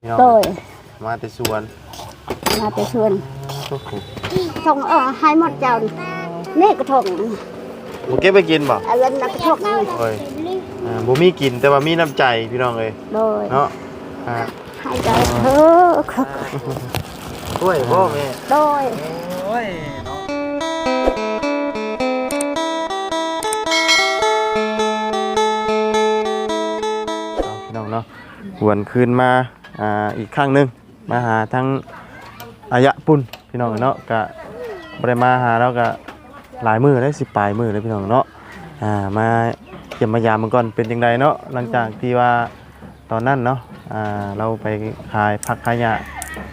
พี่น้องโดยมาแต่สวนมาแต่ชวนโอ้โหทงเออให้หมดเจ้านี่กระทงบ่เก็บไปกินบ่เอาเงินนักกระทงนี่เอ้ยอ่าบ่มีกินแต่ว่ามีน้ำใจพี่น้องเอ้ยโดยเนาะอ่าให้ใจเออช่วยบ่แม่โดยโอ้ยเนาะพี่น้องเนาะหวนคืนมา อ่าอีกครั้งหนึงมาหาทั้งอายะปุ่นพี่น้องเนาะก็บ่ได้มาหาเราก็หลายมื้อได้สิปลายมื้อเลยพี่น้องเนาะอ่ามาเยี่ยมมายามมันก่อนเป็นจังไดเนาะหลังจากที่ว่าตอนนั้นเนาะอ่าเราไปขายผักขายหญ้า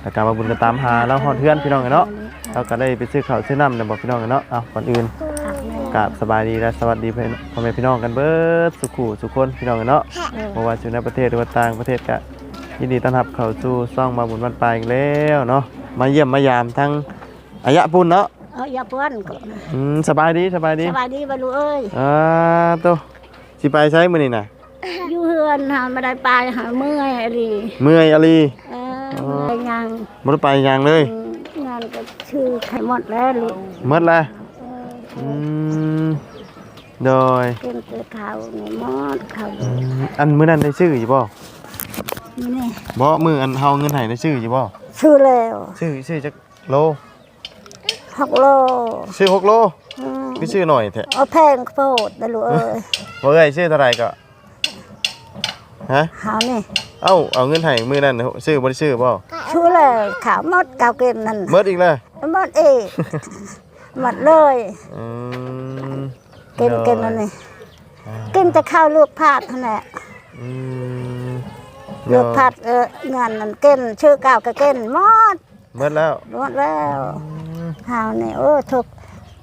แล้วก็มาบุญก็ตามหาเราฮอดเฮือนพี่น้องเนาะเราก็ได้ไปซื้อข้าวซื้อน้ำเนี่ยบอกพี่น้องกันเนาะเอาก่อนอื่นกราบสบายดีและสวัสดีพ่อแม่พี่น้องกันเบิดสุขุสุขคนพี่น้องกันเนาะเพราะว่าอยู่ในประเทศหรือว่าต่างประเทศก็ ยินดีต้อนรับเข้าสู่ซ่องมาบุญวันปลายอีกแล้วเนาะมาเยี่ยมมายามทั้งอายะปุ่นเนาะเอออย่าเพื่อนก็อืมสบายดีสบายดีสบายดีบรรลุเอ้ยอ่าโตสิไปใช้มื้อนี่น่ะอยู่เฮือนหาไม่ได้ไปหาเมื่อยอะไรเมื่อยอะลีเออเมื่อยยังบ่ได้ไปหยังเลยอืมงานก็ชื่อไข่หมดแล้วลูกหมดแล้วเอออืมโดยเกินเกิดข่าวในหมดข่าวอืมอันมื้อนั้นได้ชื่ออยู่บ่ นี่บ่มื้ออันเฮาเงินให้ได้ชื่ออยู่บ่ชื่อแล้วชื่อชื่อจักโลหกโลชื่อหกโลอืมคือชื่อหน่อยแท้เอาแพงโพดนะลูกเอ้ยบ่เอ้ยชื่อเท่าไหร่ก็ฮะหานี่เอ้าเอาเงินให้มื้อนั้นชื่อบ่ได้ชื่อบ่ชื่อเลยข่าวหมดเก่าเกินนั่นเบิดอีกแล้วหมดเอกหมดเลย อืมเกินเกินนั่นนี่กินแต่ข้าวลวกผัดนั่นแหละอืม ลวกผัดเอองานนั่นเกินชื่อเก่าก็เกินหมดเบิดแล้วหมดแล้วหาวนี่โอ้ทุก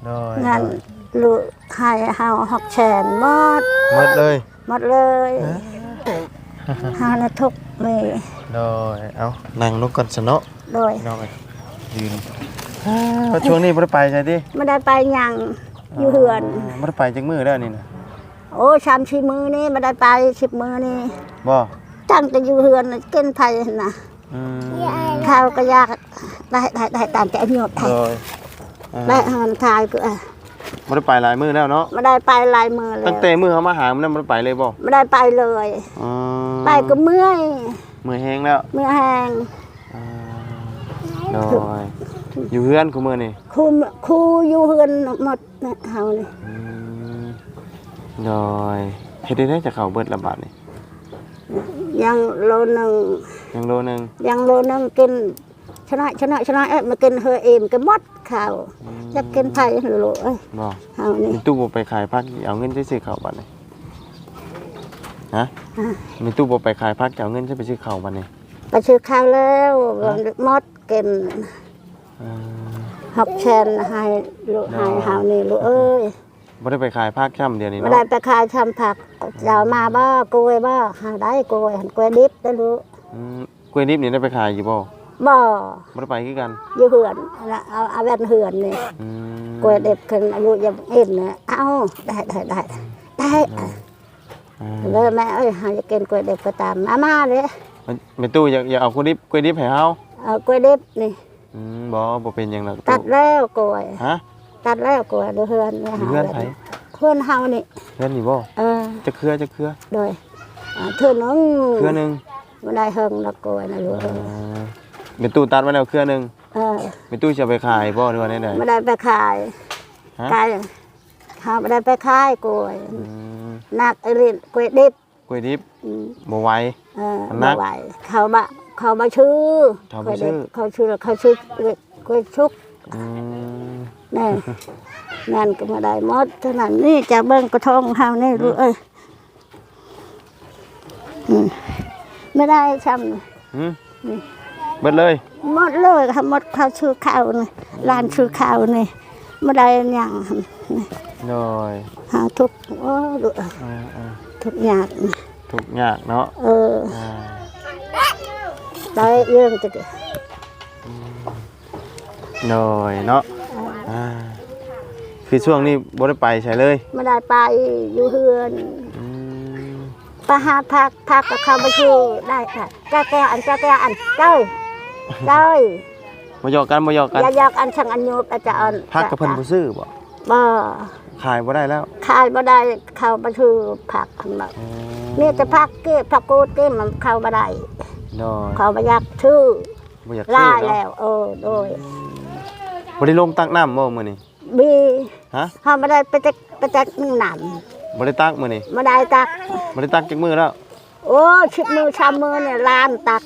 โดยงานลูกให้หาวหอกแฉนหมดเบิดเลยหมดเลยหาวนี่ทุกมีโดยเอานั่งลงก่อนซะเนาะโดยน้องเอ้ยยืนเพราะช่วงนี้บ่ได้ไปใช่ติไม่ได้ไปหยังอยู่เหือนบ่ได้ไปจักมื้อแล้วนี่น่ะโอ้ชามชีมือนี่ไม่ได้ไปสิบมือนี่บ่ ตั้งแต่อยู่เหือนน่ะเกินไทยนะอืมข้าวก็ยากได้ได้ได้ตามแต่อันยอดไทโดยยอ่าได้เหินไทยก็เออบ่ได้ไปหลายมื้อแล้วเนาะ ไม่ได้ไปหลายมือเลตั้ยงแต่มื้อเฮามาหามันนั้นบ่ได้ไปเลยบ่ไม่ได้ไปเลยอ๋อไปก็เมื่อยมื้อแห้งแล้วเมื่อยแห้งโดยอยู่เฮือนกูมือนี่ครูครูอยู่เหือนหมดนะเฮานี่อืมโดยเฮ็ดได้ได้จากเขาเบิดละบาทนี่ ยังโลหนึงยังโลนึงยังโลหนึงกินชนะชนะชนะเอ๊ะมากินเฮอเอ็มก็หมดข้าวจะกินไทยหรือโลเอ้ยบ่เฮานี่มีตู้บ่ไปขายผักเอาเงินไปซื้อข้าวบัดนี่ฮะมีตู้บ่ไปขายผักจะเอาเงินไปซื้อข้าวบัดนี่ไปซื้อข้าวแล้วหมดกินอ่าหอกแชนให้ลูกให้เฮานี่ลูกเอ้ย บ่ได้ไปขายผักช่ำเดียวนี่ไม่เนาะได้ไปขายทำผักเจ้ามาบ้ากล้วยบ้าหาได้กล้วยหันกล้วยดิบได้รู้อืมกล้วยดิบนี่ได้ไปขายอยู่บ่บ่บ่ได้ไปคือกันอยู่เหือนนะเอาเอาแว่นเหือนนี่อืมกล้วยดิบขึ้นอายุยังเอ็นนะเอาได้ได้ได้ได้อ่าเลยแม่เอ้ยหาจะกินกล้วยดิบก็ตามมามาเลยมันแม่ตู้อยากอยากเอากล้วยดิบกล้วยดิบให้เฮาเอากล้วยดิบนี่อืมบ่บ่เป็นหยังหรอกตัดแล้วกล้วยฮะ ตัดแล้วกล้วยดูเหือนนี่อยู่เฮือนไผเพื่อนเฮานี่เฮือนนี่บ่เออจะเครือจะเครือโดยอ่าเทื่อนึงเครือหนึงบ่ได้เฮิงละกล้วยนะลูกเอ้ยเป็นตู้ตัดไว้แล้วเครือหนึงเออเป็นตู้จะเอาไปขายบ่หรือว่าไหนไม่ได้ไปขายๆฮะขายเขาไม่ได้ไปขายกล้วยอืมนักไอรินกล้วยดิบกล้วยดิบอืมบ่ไหวเออมันนัมากไหวเขาบะเขามาชื่อเขาบ่ชื่อเขาชื่อเขาชื่อกล้วยชุกอืม นี่นั่นก็มาได้หมดเท่านั้นนี่จะเบิ้งกระทงเฮานี่รู้เอ้ยอืมไม่ได้ช้หืมเบิดเลยำหมดเลยค่ะหมดเขาชื่อข้าวนี่ร้านชื่อข้าวนี่ไม่ได้หยังนี่โดยหาทุกโอ้รู้เอ้ยอ่าทุกอย่างนี่ๆทุกยากเนาะเอออ่าได้เรื่องจะโดยเนาะ อ่าคือช่วงนี้บ่ได้ไปใช่เลยไม่ได้ไปอยู่เฮือนอืมไปประหาพักพักกับเขาไปชูได้ค่ะแก้แก้อันแก้แก้อันเจ้ยเจ้ยบ่หยอกกันบ่หยอกกันอย่าอยากอันช่างอันโยบอาจารย์พักกับเพิ่นบ่ซื้อบ่บ่ขายบ่ได้แล้วขายบ่ได้เข้าไปชูผักขึ้นมาอ๋อนี่จะพักเก็บผักกูดเก็บมันเข้าบ่ได้โดยเขาบ่อยากชื่อบ่อยากซื้ล่าอเนาะแล้ว เออโดย บ่ได้ลงตักน้ำบ่มื้อนี้บีฮะเขาบ่ได้ไปจักไปจักหนำบ่ได้ตักมื้อนี้บ่ได้ตักบ่ได้ตักจักมื้อแล้ว โอ้ชิบมือชามมือเนี่ยล้านตัก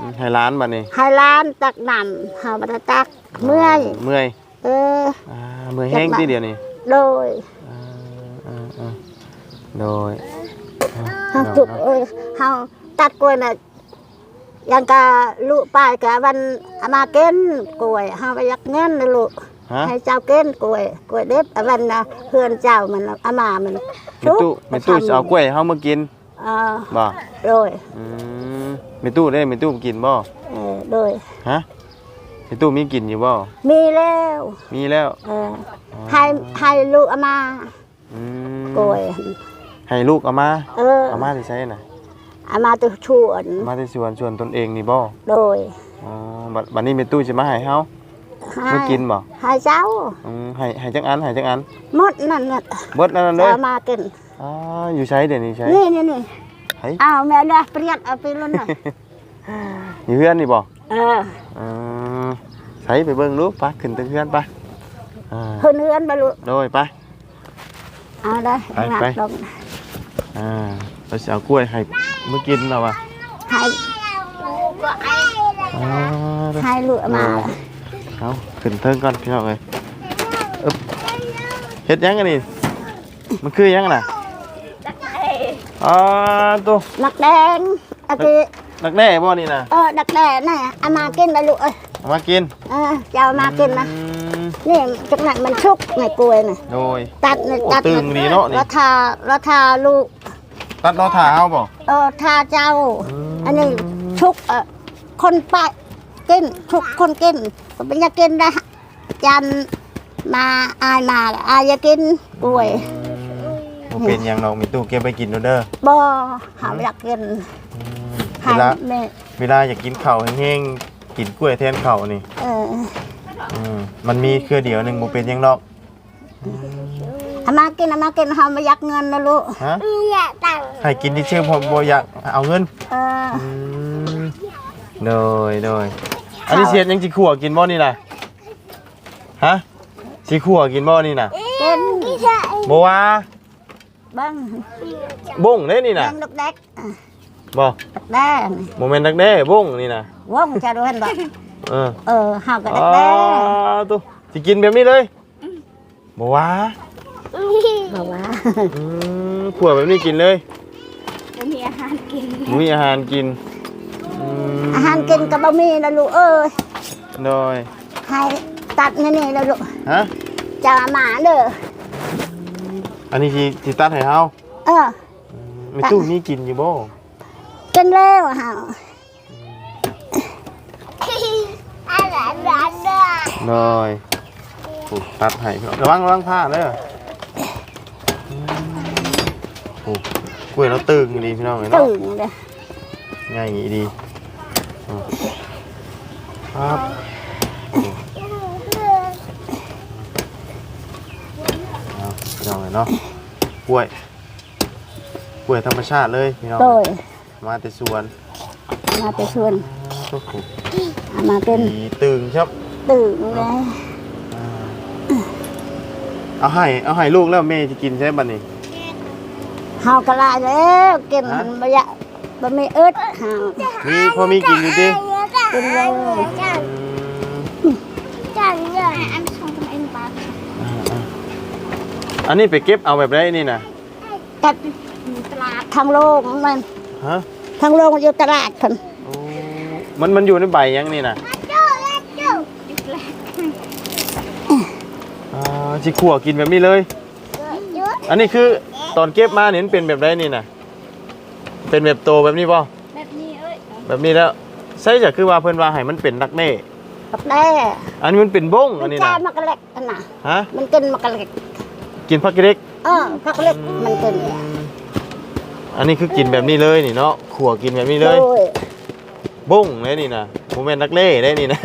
อืมให้ร้านบัดนี้ให้ล้านตักหนำเขาบ่ได้ตักเมื่อยเมื่อยเอออ่าเมื่อยแห้งจักมาทีเดียวนี่โดยอ่าอ่าอ่าโดยเฮาจุกเอ้ยเฮาตัดกล้วยน่ะ ยังกะลูกป้ายกะวันเอามาเก้นกล้วยเฮาไปยักเงินนะลูกฮะ ให้เจ้าเก้นกล้วยกล้วยเด็ดเอาวันน่ะเพื่อนเจ้ามันเอามามันแม่ตู้แม่ตู้สิเอากล้วยให้เฮามากินเออบ่โดยอืมแม่ตู้ได้แม่ตู้กินบ่เออโดย ฮะแม่ตู้มีกินอยู่บ่มีแล้วมีแล้วเออให้ให้ลูกเอามาอืมกล้วย ให้ลูกเอามาเออเอามาที่ใช้น่ะเอามาตัวชวนเอามาที่สวนสวนตนเองนี่บ่โดยอ๋อบัดบัดนี้แม่ตู้สิมาให้เฮาให้มากินบ่ให้เจ้าอืมให้ให้จักอันให้จักอันหมดนั่นน่ะเบิดแล้วนั่นเลจะยเอามากินอ๋ออยู่ใช้เดี๋ยวนี้ใช้นี่นี่นี่ไห้เอาแม่เด้อเปรียดเอาไปลุ้นน่ะอยู่เฮือนนี่บ่เออเออใช้ไปเบิ่งลูกไปขึ้นตึกเฮือนไปอ่าเฮือนเฮือนไปลูกโดยไป เอาได้ไปงัดไป ลง อ่าเราจะเอากล้วยให้ มื้อกินเราอะให้อ่าเด้อให้ลูกเอามาเอาขึ้นเทิงก่อนพี่น้องเอ้ยอึ๊บเฮ็ดหยังกันนี่มันคือหยังน่ะอ่าตัวดักแดงเอาไปนักแน่บ่นี่น่ะเออดักแดงน่ะเอามากินนะลูกเอ้ยเอามากินเออจะเอามากินนะอืมนี่จากนั้นมันชุกในกล้วยน่ะโดยตัดน่ะโอ้ตัดตึงดีเนาะนี่ราคาราคาลูก ตัดรอถ่าเอาบ่เออทาเจ้าอืมอันนี้ชุกเออคนปะกินชุกคนกินเป็นอยากกินนะจันมาอายมาละอายอยากกินกล้วยบ่เป็นหยังดอกมีตู้เก็บไปกินเด้อ บ่หาอยากกินเวให้ลา แม่เวลาอยากกินข้าวแห้งๆกินกล้วยแทนข้าวนี่เอออืมมันมีเครือเดียวหนึงบ่เป็นหยังดอกเอามากินเอามากินเฮาไม่อยากเงินนะลูกฮะให้กินที่ชื่อผมบ่อยากเอาเงินเอออืมโดยโดยอันนี้เสียดยังสิขั่วกินบ่นี่ล่ะฮะสิขั่วกินบ่นี่น่ะกินบ่ว่าเบังบ้งเด้นี่แดน่ะงลูกเด็กบ่ดักแดงบ่แม่นดักแด้บ้งนี่น่ะว่องจะรู้เห็นบ่เออเออเฮาก็อ๋ดัอกแดงตุ๊สิกินแบบนี้เลยบ่ว่า บ่ว่าอืมขั่วแบบนี้กินเลยมีอาหารกินมีอาหารกินอืมอาหารกินก็บ่มีนะลูกเอ้ยโดยให้ตัดนี่นี่นะลูกฮะจะเอามาเด้ออันนี้สิสิตัดให้เฮาเออ มีตู้นี้กินอยู่บ่กินแล้วเฮาโดยโอ้ตัดให้พี่น้องระวังระวังผ้าเด้ออืม โอ้กล้วยเราตึงดีพี่น้องเอ้ยเนาะตื่นเลยง่ายดีอืมครับเอาพี่น้องเอ้ยเนาะกล้วยกล้วยธรรมชาติเลยพี่น้องโดยมาแต่สวนมาไปชวนโอ้โหเอามากินดีตึงครับ ตื่นเลยเอาให้เอาให้ลูกแล้วแม่จะกินใช่บัดนี้ เฮาก็ลายแล้วกินฮะมันบ่อยากบ่มีอึดเฮามีพอมีกินอยู่ดิกินเลยอืมอันนี้ไปเก็บเอาแบบไรนี่นะกัดตลาดทางโลกมันฮะทางโลกมันอยู่ตลาดพุ่นโอ้มันมันอยู่ในใบยังนี่นะอ่าสิขั่วกินแบบนี้เลย อันนี้คือ ตอนเก็บมาเนี่ยมันเป็นแบบไรนี่นะเป็นแบบโตแบบนี้ป่ะแบบนี้เอ้ยแบบนี้แล้วใช่จะคือว่าเพิ่นว่าให้มันเป็นดักแน่กับแด้อันนี้มันเป็นบ้งมัอันนนี้จ้านะมักกะเล็กอันน่ะฮะ มันกินมักกะเล็กกินผักเล็กเออมักกะเล็กมันกินออันนี้คือกินแบบนี้เลยนี่เนาะขัวกินแบบนี้เลยโดยบุ้งเลยนี่นะโมเมนนักเล่ได้นี่นะ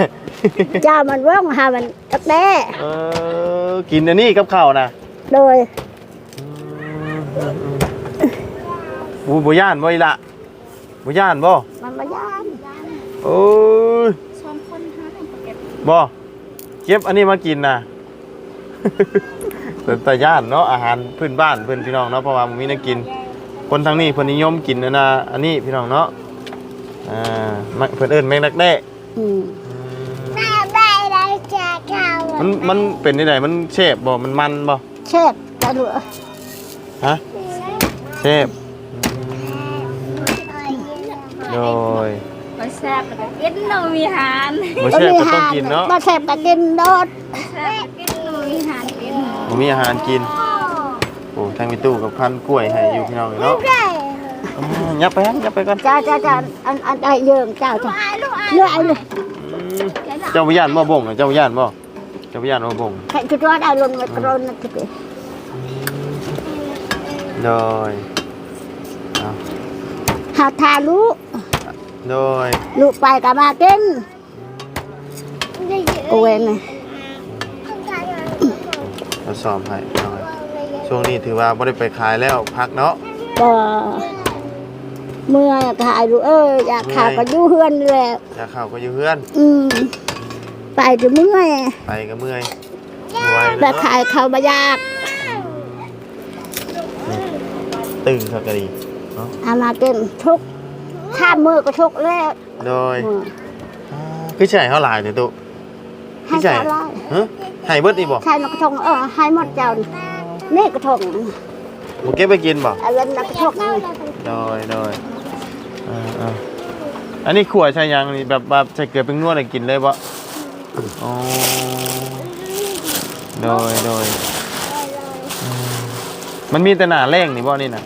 เจ้ามันว่องหามันตักแด้เออกินอันนี้กับข้าวนะโดย บูบย่านบ่อีละบูย่านบ่มันมายานโอ้ยสองคนหาทำปากเก็ตบ่เก็บอันนี้มากินนะเป็นตาย่านเนาะอาหารพื้นบ้านเพื่อนพี่น้องเนาะเพราะว่ามันมีนักกิน คนทางนี้เพิ่นนิยมกินอันนะอันนี้พี่น้องเนาะอ่ามักเพิ่นเอิ้นแมงนักแด้อืมมันมันเป็นได้ไดมันเชฟบ่มันมันบ่เชฟกระดูก ฮะเชฟโดยมาแซ่บแล้วก็กินหนูมีหานบ่เชฟก็ต้องกินเนาะบ่เชฟก็กินโดดแซ่บกินหนูมีหานกินบ่มีอาหารกินโอ้ทางมีตู้กับพันกล้วยให้อยู่พี่น้องเนาะอืมยับไปฮะยับไปก่อนเจ้าเจ้าเจ้าอันอันใดเยิงเจ้าจ้ะเลือกไอ้เลยอืมเจ้าบ่ย่านบ่บ่งอะเจ้าบ่ย่านบ่เจ้าบ่ย่านบ่บ่งใครคิดว่าได้ลงมากรนนะทีเดียว โดยเอาหาทาลูกโดยลูกไปก็มากินกูเองนะเราสอบให้หน่อยช่วงนี้ถือว่าบ่ได้ไปขายแล้วพักเนาะก็เมื่อยขายลูกเอ้ยอยากขายก็อยู่เฮือนนี่แหละอยากเข้าก็อยู่เฮือน อืมไปจะเมื่อยไปก็เมื่อยบ่ไหวแต่แล้วเนาะขายเขาบายาก ตึงเท่าก็ดีเนาะเอามากินทุกข้ามมือก็ทุกแล้วโดยมือคือใช่เฮาหลายเด้อตุให้ใช่เท่าไรฮะให้เบิดนี่บ่ใช่นกกระทงเออให้หมดเจ้านี่นี่กระทงบ่เก็บไปกินบ่เอาเล่นนกกระทงนี่โดยโดยอ่าอ่าอันนี้ขวดใช่ยังนี่แบบแบบใส่เกลือเป็นนวดให้กินเลยบ่อ๋อโดยโดยอืม มันมีแต่หน้าแรงนี่บ่นี่น่ะ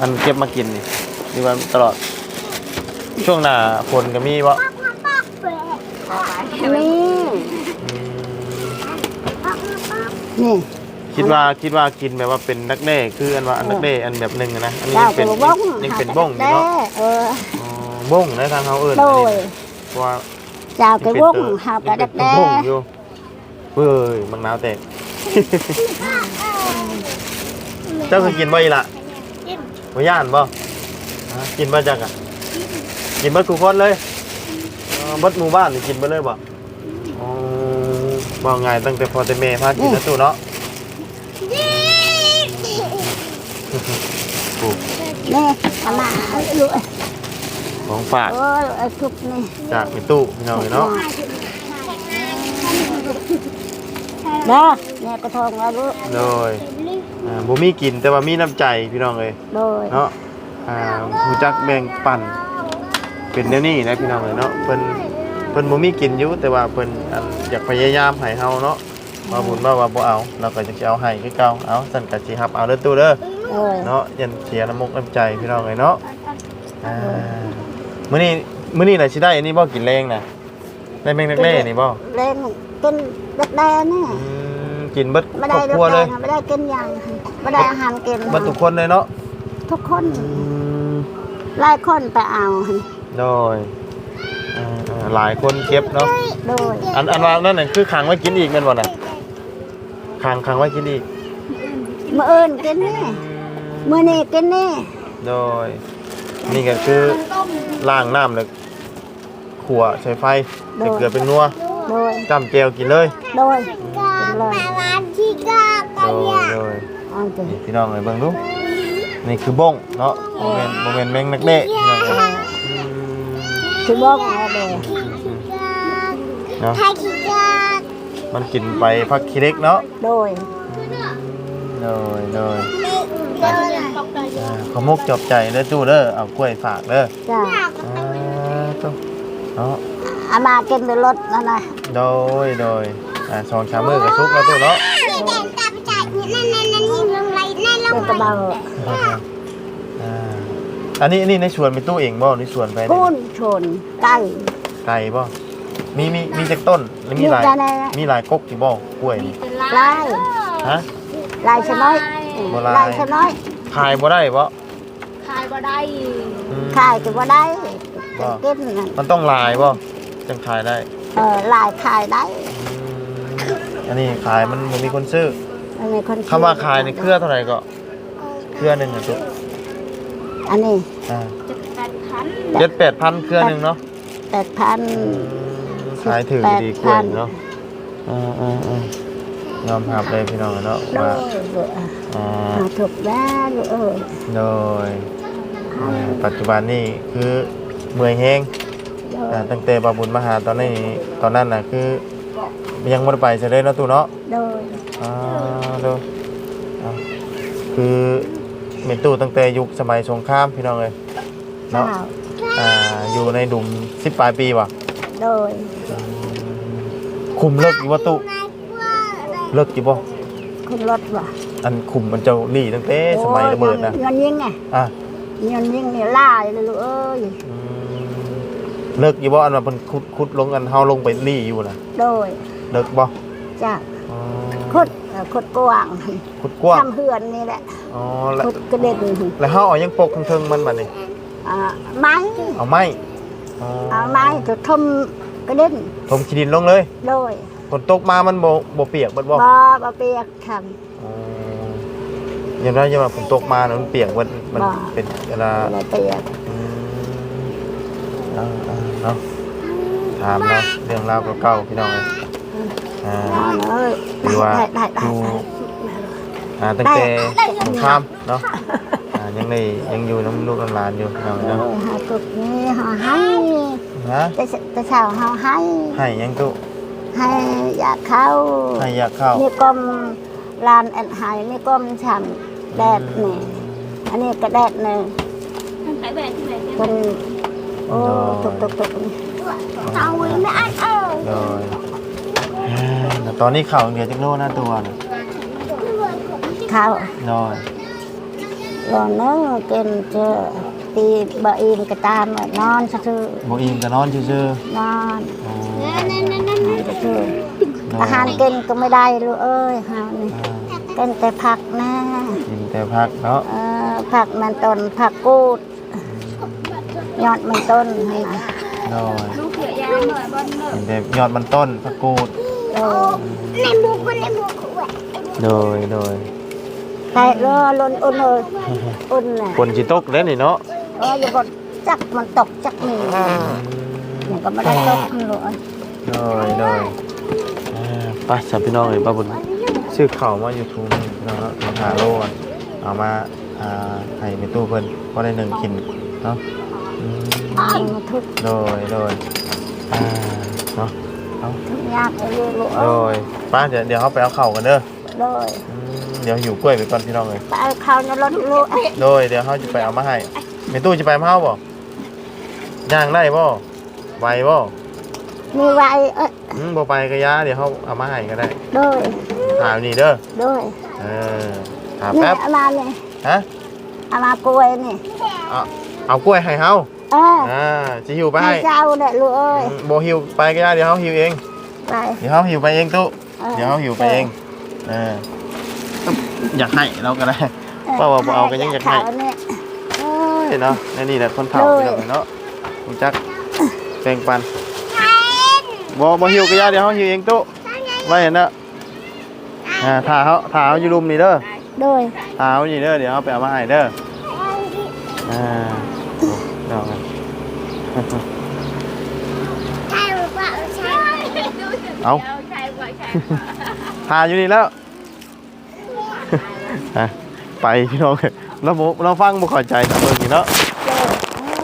อันเก็บมากินนี่ดีว่าตลอด ช่วงหน้าฝนก็มีบ่นี่อืมนี่ คิดว่าคิดว่ากินแบบว่าเป็นนักเน่คืออันว่าอันนักเน่อันแบบหนึ่งอะนะอันนี้เจ้ายังเป็นตัวบ้องยังเป็นบ้องอยู่เนาะเอออ๋อบ้องนะทางเขาเอิญโดยเพราะว่า เจ้าไปวงหาไปยัดังกเป็นแด้บ้องอยู่เฮ้ยมังนาวแตก เจ้าเคยกินบ่อีละบ่ย่านบ่ฮะกินบ่จักอะกินเบ่ทุกคนเลยอ๋อเบิดหมู่บ้านนี่กินเบ่เลยบ่อ๋อบ่ง่ายตั้งแต่พ่อแต่แม่พากินนะตู้เนาะโอ้นี่เอามาลูกของฝากโอ้ยไอ้ทุกนี่จากมีตู้พี่น้องเนาะเด้อนี่กระทงแล้วลูกโดย อ่าบ่มีกินแต่ว่ามีน้ำใจพี่น้องเอ้ยโดยเนาะอ่ารู้จักแบ่งปันเป็นแนวนี้นะพี่น้องเอ้ยเนาะเพิ่นเพิ่นบ่มีกินอยู่แต่ว่าเพิ่นอันอยากพยายามให้เฮาเนาะว่าบุญว่าว่าบ่เอาเราก็จะสิเอาให้คือเก่าเอาสั่นก็สิรับเอาเด้อตู้เด้อโดยเนาะยันเสียน้ำมกน้ำใจพี่น้องเอ้ยเนาะอ่ามื้อนี้มื้อนี้น่ะสิได้อันนี้บ่กินแรงน่ะได้แมงนักเล่นี่บ่เล่นกินดักแด้นี่อืมกินเบิดไม่ครได้อบดัคกรัวเลแด้ยไม่ได้กินอย่างไม่ได้อาหารกินเบิดทุกคนเลยเนาะทุกคนอืมไล่คนไปเอาโดยอ่าอ่าหลายคนเก็บเนาะโดยอันอันว่านั่นน่ะคือขังไว้กินอีกแม่นบ่น่ะขังขังไว้กินอีกมื่ออื่นกินนี่มื่อนี้กินนี่โดยนี่ก็คือล้างน้ำแล้วขั่วใช้ไฟใส่เกลือเป็นนัวโดยจ้ำแจวกินเลย โดยกินเลยโดย โดยเอาสินี่พี่น้องเอ้ยเบิ่งดูนี่คือบ้งเนาะบ่แม่นบ่แม่นแมงนักเด้พี่น้องเอ้ยอืมคือบอกเอาเลยเนาะมันกินไปพักขี้เล็กเนาะโดยโดยโดยอ่าขอมุกจบใจเด้อจู้เด้อเอากล้วยฝากเด้อจ้าอ่าตุ๊เนาะเอามากินในรถนั่นนะโดยโดยอ่าสองชามมือกับซุกแล้วตู้เนาะ กระเบาอ่าอันนี้อันนี้ในสวนเป็นตู้เองบ่ในสวนไปพูนชนไก่ ไก่บ่มีมีมีจักต้นหรือมีหลาย มีแต่ในมีหลายกกที่บ่กล้วยนี่ลายฮะ ลายชะน้อยบ่ลาย ลายชะน้อยขายบ่ได้บ่ายบ่ได้อืม ขายก็บ่ได้บ่กินนั่นมันต้องลายบ่จังขายได้เออหลายขายได้อืมอันนี้ขายมันบ่มีคนซื้อมันมีคนคำว่าขายในเครือเท่าไหร่ก็ เครือหนึงอะตุ๊อันนี้อ่าจะแปดพันเจ็ดแปดพันเครือหนึงเนาะแปดพัน ขายถือดีกว่าเนาะอ่าอ่าอ่ายอมรับเลยพี่น้องเนาะโดว่ายอ่ามาถูกแล้วเออโดยอ่าปัจจุบันนี่คือเมื่อยแห้งโดอ่ายตั้งแต่บาบุญมาหาตอนนี้ตอนนั้นน่ะคือยังไม่ได้ไปเฉยเลยเนาะตู่เนาะโดยอ่าดูอ่าคือ เมนตู้ตั้งแต่ยุคสมัยสงครามพี่น้องเลยเจ้าเนาะอ่าอยู่ในดุมสิบปลายปีว่ะโดยคุมเลิกอยู่ว่าตู้เลิกอยู่บ่คุณรถว่ะอันคุมมันเจ้าลี่ตั้งแต่สมัยระเบิดนะเงินยิงไงอะเงินยิงนี่ล่าเลยลูกเอ้ยอืมเลิกอยู่บ่อันว่าเพิ่นขุดขุดลงอันเฮาลงไปลี่อยู่น่ะโดยเลิกบ่จ้าอ๋อ ขุดเอ่อขุดกว้างขุดกว้างทำเฮือนนี่แหละอ๋อแล้วขุดกระเด็นแล้วเฮาเอายังปกเทิงๆมันบัดนี้ อ่าไม้เอาไม้อ๋อเอาไม้ถูกทมกระเด็นถมขี้ดินลงเลยโดยฝนตกมามันบ่บ่เปียกเบิดบ่บ่บ่เปียกทอ๋ออย่างนั้นยังว่าฝนตกมาน่ะมันเปียกมันมันบ่เป็นเวลาำบ่เปียกอืมเอาเอาเนาะถามเนาะเรื่องราวเก่าๆพี่น้องเลย อ่าเอาเอ้ยหรือว่าได้ได้ได้ดูได้อ่าตั้งแต่สงครามเนาะอ่ายังในยังอยู่น้ำลูกน้ำหลานอยู่เน้องโอ้เนาะยหากุกนี่หาให้ฮะแต่แต่เช้าเฮาให้ให้ยังตุให้อยากเข้าให้อยากเข้ามีกลมลานแอนหายมีกลมฉ่ำแดดนี่อันนี้ก็แดดนี่ไปแบนที่ไหนเนี่ยเป็นโอ้ตุกตุกตุกเอาไว้ไม่อันเออโดยอ่า ต่ตอนนี้เข่าเหลือจักโลนะตัวน่ะเข้าโดยรอเนื้อเกินเจอตีบะอิมก็ตามนอนซื่อบ่อิ่มก็นอนซื่อๆนอนๆอ๋อซื่อโดยๆอาหารกินก็ไม่ได้ลูกเอ้ยเฮานี่อ่ากินแต่ผักนะกินแต่พักเนาะเออผักมันต้นผักกูดยอดมันต้นให้นะโดยลูกเขียยาหน่อยบอลเนอะกินแต่ยอดมันต้นผักกูดโอ้ ในบุกในบุกแหวะโดยโดยใครรอลนอุ่นเลยอุ่นน่ะฝนสิตกแล้วนี่เนาะเอออย่าบดจักมันตกจักนี่อย่างก็ไม่ได้ตกหรอกโดยโดยอ่าไปสับพี่น้องเอ้ยป้าบุญซื้อข้าวมาอยู่ทุงพี่น้องเนาะมาหาโลอะเอามาอ่าให้ในตู้เพิ่นก็ได้หนึ่งกินเนาะอืมมาทุกโดยโดยอ่าเนาะ เอาทุกยากเลยลูกโดยป้าเดี๋ยวเดี๋ยวเขาไปเอาข้าวกันเด้อโดยอืมเดี๋ยวหิวกล้วยไปก่อนพี่น้องเลยไปเอาข้าวในรถลูกโดยเดี๋ยวเขาจะไปเอามาให้ในตู้จะไปเอามาเฮาบ่ย่างได้บ่ไหวบ่มีไว้เอ้ยอืมบ่ไปก็ยาเดี๋ยวเขาเอามาให้ก็ได้โดยถามนี่เด้อโดยเออถามนี่แป๊บเอามาเนี่ยฮะเอามากล้วยนี่เอาเอากล้วยให้เฮา เอออ่าสิหิวไปให้ให้เจ้าเนี่ยลูกเอ้ยอืมบ่หิวไปก็ได้เดี๋ยวเฮาหิวเอง ไป เดี๋ยวเฮาหิวไปเองตู้ออ เดี๋ยวเฮาหิวไปเองเอออยากให้เราก็ได้ว่าว่าบ่เอาก็ยังอยากให้ข้วเนี่ยโอ้ย เนาะนี่นี่แหละคนเฒ่าโดยพี่น้องเนาะรู้จักแบ่งปันบ่บ่หิวก็ได้เดี๋ยวเฮาหิวเองตู้ไว้เห็นเด้ออ่าถ้าเฮาถ้าเฮาอยู่รุมนี่เด้อโดยถ้าเฮาอยู่นี่เด้อเดี๋ยวเฮาไปเอามาให้เด้ออ่า โอ้เนาะใช่หรือเปล่าใช่เอาใช่กว่าใช่ทาอยู่นี่แล้วอะไปพี่น้องเราบ่เราฟังบ่เข้าใจตะเบิ่งนี่เนาะโดย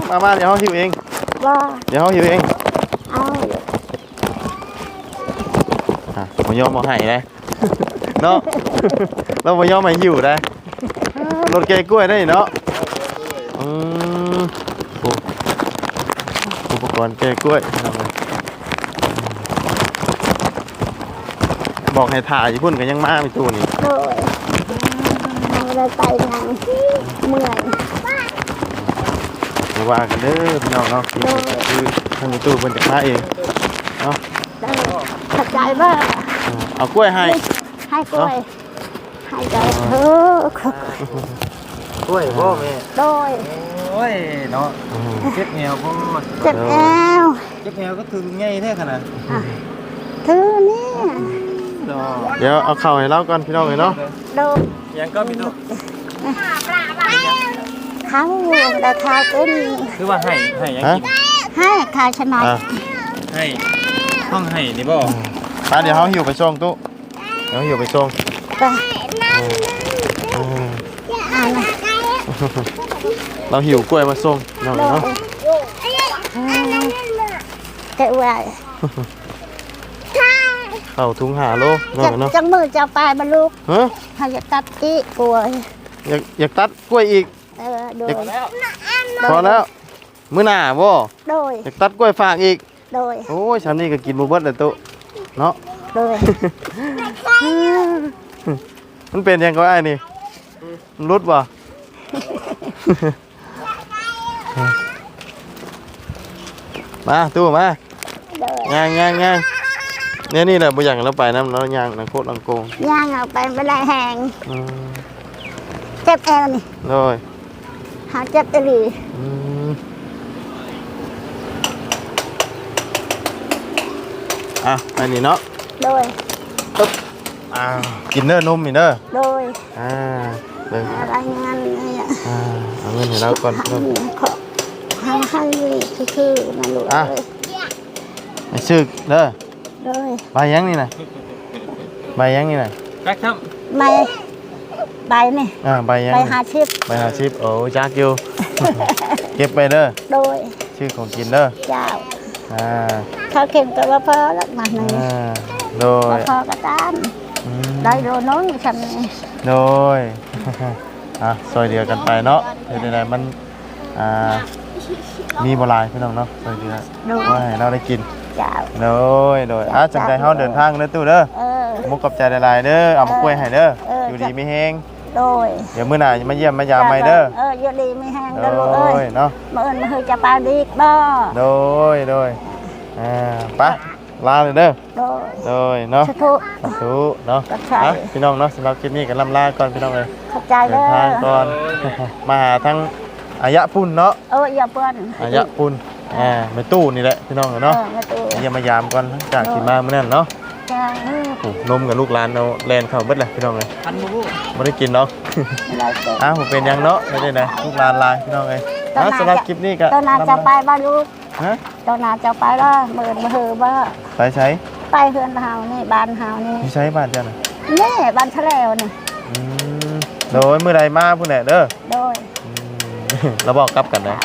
มามาเดี๋ยวเฮาหิวเองว่าเดี๋ยวเฮาหิวเองเอาอะบ่ยอมเอาให้เลยเนาะเราบ่ยอมให้หิวได้รถแกกล้วยได้เนาะอืมโอ้อุป กรณ์แกกล้วยเอาเลยบอกให้ถ่ายญี่ปุ่นก็ยังมาไม่ตู้นี่โดยไม่ได้ไปงานเมื่อยเดี๋ยวว่ากันเด้อพี่น้องเนาะคือคือทางตู้เพิ่นจะมาเองเนาะได้ขอบใจมากอ่าเอากล้วยให้ให้กล้วยให้ใจเออกล้วยบ่แม่โดยโอ้ยเนาะอืมเจ็บแนวบ่เจ็บแอวเจ็บแนวก็ถึงใหญ่แท้ขนาดถือนี่ดอกเดี๋ยวเอาเข้าให้เราก่อนพี่น้องเลยเนาะโดยยังก็มีตัวเขาแต่เขาเป็นคือว่าให้ให้ยังฮะกินให้ขายชนะอะให้ห้องให้นี่บ่อะเดี๋ยวเขาหิวไปส่งตู้เดี๋ยวหิวไปส่งไปอืมอ่านนะ เราหิวกล้วยมาส่งน้องเนาะยแกะไว้เข้าถุงหาโลน้อจะงเนาะจังมือจะไปบรรลุฮะเขาจะตัดอีกลัวอยากอยากตัดกล้วยอีกเออพอแล้ว มื้อหน้าบ่โดยอยากตัดกล้วยฝากอีก โดย โอ้ยฉันนี่ก็กินบ่เบิดเลยตุเนาะ โดย มันเป็นยังก็ไอ้นี่รุดบ่ มาตู้มาโดยย่างย่างย่างเนี่ยนี่แหละบ่อยากให้เราไปน้ำเราย่างนังโคตรนังโกงย่างเอาไปไม่ได้แหงอืมเจ็บแอวนี่โดยหาเจ็บอีหลีอืมอะอันนี้เนาะโดยอ้าวกินเด้อนมนี่เด้อโดยอ่า เบิ่งรายงานนี่อะอ่าเอาเงินให้เราก่อนนมขอให้ให้คือคือมาลูกอะเลยไปซื้อเด้อโดยใบยังนี่น่ะใบยังนี่น่ะแป๊กครับไม่ใบนี่อ่าใบยังใบนี่หาชิปใบหาชิปโอ้จักอยู่เก็บไปเด้อโดยชื่อของกินเด้อเจ้าอ่าเขาเข็มกับว่าพ่อแล้วมาหนึ่งอ่าโดว่ายพ่อกระตามอืมได้โดนน้องฉันนี่โดย อะซอยเดียวกันไปเนาะเดี๋ยวใดๆมันอ่ามีบหลายพี่น้องเนาะซอยเดียวโดยว่าให้เราได้กินเจ้าโดยโดยอะจังใจเฮาเดินทางเด้อตู้เด้อเออมุกกับใจหลายๆเด้อเอามากล้วยให้เด้อเออออยู่ดีมีแฮงโดยเดี๋ยวมื้อหน้าจะมาเยี่ยมมายามใหม่เด้อเออเยอะดีไม่แห้งโดเด้อลูกเอ้ยยเนาะมาเอิญมาเฮยจะปาดีกบ่โดยโดยอ่าไป ลาเลยเด้อโดยโดยเนาะสาธุสาธุเนาะก็ใช่อะพี่น้องเนาะสำหรับคลิปนี้ก็ลำลาก่อนพี่น้องเลยเข้าใจเดิเด้นทางอก่อนมาหาทั้งอายะปุ่นเนาะเอออย่าเปิ้นอายะปุ่นอ่าไปตู้นี่แหละพี่น้องเนาะเออมาตู้เยี่ยมมายามก่อนหลังจากที่มาเมื่อนั้นเนาะจ้าเออโอ้นมกับลูกหลานเอาแลนเข้าเบิดเลยพี่น้องเลยพันบ่ไม่ได้กินเนาะได้เกิดอ้าวผมเป็นหยังเนาะไม่ได้นะลูกหลานหลายพี่น้องเลยตอนอะนั้นสำหรับคลิปนี้ก็ตอนนั้นจะไปบ้านลูก ฮะตอนนั้นจะไปแล้วเมินมาเฮอบ่ไปใช้ไปเฮือนเฮานี่บ้านเฮานี่ที่ใช้บ้านเจ้าน่ะนี่บ้านทะเลวนี่อืมโดยเมื่อใดมาผู้ไหนเด้อโดยอืมเราบอกกลับกันนะ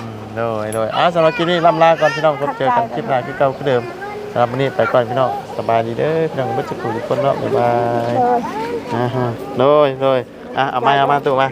อืมโดยโดยอะสำหรับคลิปนี้ลำลาก่อนพี่น้องพบเจอกันคลิปหน้าคลิปเก่าคลิปเดิมสำหรับวันนี้ไปก่อนพี่น้องสบายดีเด้อพี่น้องเมื่อจะคุยทุกคนเนาะบ๊ายบายโดย อ่าฮะโดยโดยอะเอามาเอามาตัวมา